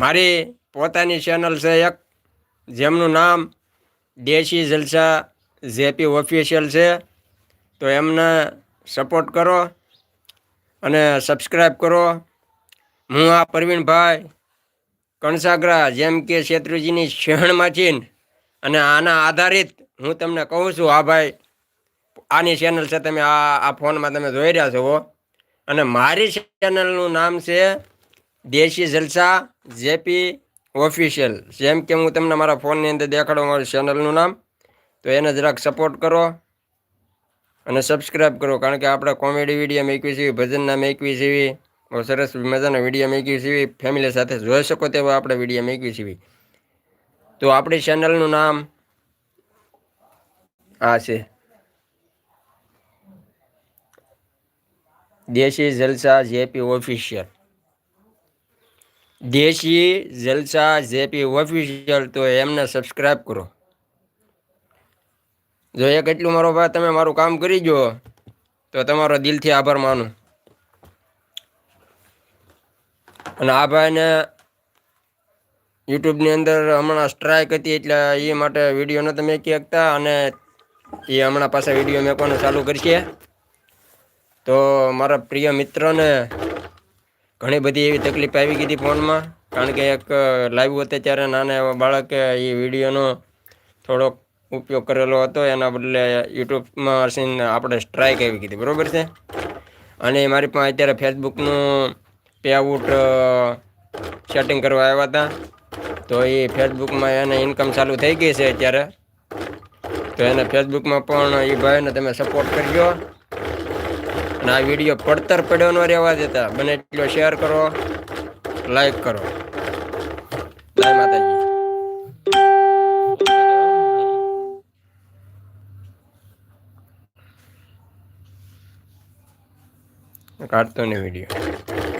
મારી પોતાની ચેનલ છે એક, જેમનું નામ દેશી જલસા જેપી ઓફિશિયલ છે. તો એમને સપોર્ટ કરો અને સબસ્ક્રાઈબ કરો. હું આ પ્રવીણભાઈ કણસાગરા જેમ કે શેત્રુજીની શહેણમાંથી અને આના આધારિત હું તમને કહું છું, આ ભાઈ, આની ચેનલ છે, તમે આ આ ફોનમાં તમે જોઈ રહ્યા છો. અને મારી ચેનલનું નામ છે દેશી જલસા, જેપી ઓફિશિયલ. જેમ કે હું તમને મારા ફોનની અંદર દેખાડું, મારી ચેનલનું નામ. તો એને જરાક સપોર્ટ કરો અને સબસ્ક્રાઈબ કરો, કારણ કે આપણે કોમેડી વીડિયો મેકવી છે, ભજનના મેકવી છે. બહુ સરસ મજાના વીડિયો મેકવી છે ફેમિલી સાથે જોઈ શકો તેવા આપણે વીડિયો મેકવી છે. તો આપણી ચેનલનું નામ આ છે. દેશી જલસા, જેપી ઓફિશિયલ. દેશી જલસા જેપી ઓફિશિયલ તો એમને સબસ્ક્રાઈબ કરો. જો એક એટલું મારો ભાઈ, તમે મારું કામ કરી જુઓ તો તમારો દિલથી આભાર માનું. અને આ ભાઈને યુટ્યુબની અંદર હમણાં સ્ટ્રાઇક હતી એટલે એ માટે વીડિયો નહોતા મેકી શકતા અને એ હમણાં પાછા વીડિયો મેકવાનું ચાલુ કરશે. તો મારા પ્રિય મિત્રોને ઘણી બધી એવી તકલીફ આવી ગઈ હતી ફોનમાં. કારણ કે એક લાઈવ હતો ત્યારે નાના એવા બાળકે એ વિડીયોનો થોડોક ઉપયોગ કરેલો હતો. એના બદલે યુટ્યુબમાં સીન આપણે સ્ટ્રાઇક આવી બરોબર બરાબર છે? અને મારી પાસે અત્યારે ફેસબુકનું પેઆઉટ સેટિંગ કરવા આવ્યા હતા. તો એ ફેસબુકમાં એને ઇન્કમ ચાલુ થઈ ગઈ છે અત્યારે. તો એને ફેસબુકમાં પણ એ ભાઈને તમે સપોર્ટ કરજો. અને આ વીડિયો પડતર પડ્યો ન રહેવા દેતા. બને એટલો શેર કરો લાઈક કરો. કાઢતો ને વીડિયો